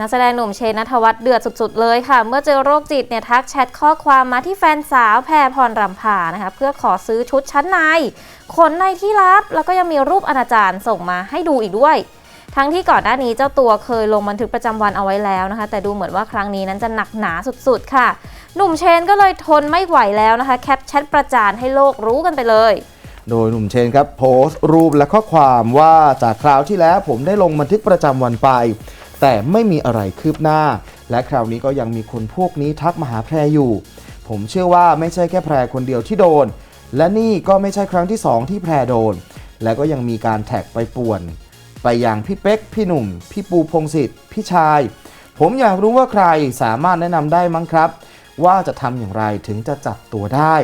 นักแสดงหนุ่มเชนนัทวัฒน์เดือดสุดๆเลยค่ะ เมื่อเจอโรคจิตเนี่ยทักแชทข้อความมาที่แฟนสาวแพรพรรำพานะคะเพื่อขอซื้อชุดชั้นในขนในที่ลับ แล้วก็ยังมีรูปอนาจารส่งมาให้ดูอีกด้วย ทั้งที่ก่อนหน้านี้เจ้าตัวเคยลงบันทึกประจำวันเอาไว้แล้วนะคะ แต่ดูเหมือนว่าครั้งนี้นั้นจะหนักหนาสุดๆค่ะ หนุ่มเชนก็เลยทนไม่ไหวแล้วนะคะแคปแชทประจานให้โลกรู้กันไปเลยโดยหนุ่มเชนครับโพสต์รูปและข้อความว่าจากคราวที่แล้วผมได้ลงบันทึกประจำวันไป แต่ไม่มีอะไรคืบหน้า และคราวนี้ก็ยังมีคนพวกนี้ทักมาหาแพรอยู่ ผมเชื่อว่าไม่ใช่แค่แพรคนเดียวที่โดน และนี่ก็ไม่ใช่ครั้งที่สองที่แพรโดน และก็ยังมีการแท็กไปป่วน ไปอยังพี่เป๊ก พี่หนุ่ม พี่ปูพงศิษฐ์พี่ชาย ผมอยากรู้ว่าใครสามารถแนะนำได้มั้งครับ ว่าจะทำอย่างไรถึงจะจับตัวได้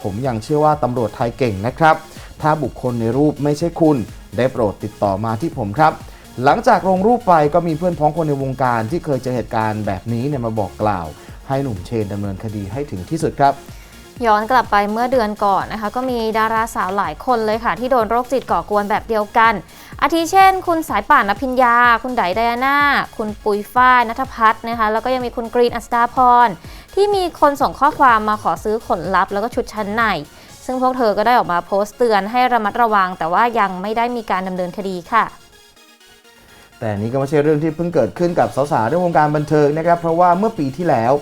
ผมยังเชื่อว่าตำรวจไทยเก่งนะครับ ถ้าบุคคลในรูปไม่ใช่คุณ ได้โปรดติดต่อมาที่ผมครับ หลังจากลงรูปไปก็มีเพื่อนพ้องคนในวงการที่เคยเจอเหตุการณ์แบบนี้เนี่ยมาบอกกล่าว ให้หนุ่มเชนดำเนินคดีให้ถึงที่สุดครับย้อนกลับไปเมื่อเดือนก่อนนะคะ ก็มีดาราสาวหลายคนเลยค่ะ ที่โดนโรคจิตก่อกวนแบบเดียวกัน อาทิเช่น คุณสายป่านนภิญญา คุณไดไดอาน่า คุณปุยฝ้ายนัทพัฒน์นะคะ แล้วก็ยังมีคุณกรีนอัสดาพร ที่มีคนส่งข้อความมาขอซื้อขนลับแล้วก็ชุดชั้นใน ซึ่งพวกเธอก็ได้ออกมาโพสต์เตือนให้ระมัดระวัง แต่ว่ายังไม่ได้มีการดำเนินคดีค่ะ แต่นี่ก็ไม่ใช่เรื่องที่เพิ่งเกิดขึ้นกับสาวๆในวงการบันเทิงนะครับ เพราะว่าเมื่อปีที่แล้ว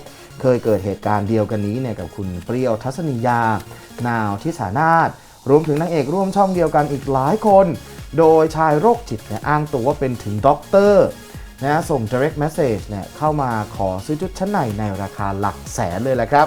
เคยเกิดเหตุการณ์เดียวกันนี้เนี่ยกับคุณเปรี้ยวทัศนียา นาวทิสานาถรวมถึงนางเอกร่วมช่องเดียวกันอีกหลายคน โดยชายโรคจิตเนี่ยอ้างตัวว่าเป็นถึงด็อกเตอร์นะส่ง direct message เนี่ยเข้ามาขอซื้อชุดชั้นในในราคาหลักแสนเลยแหละครับ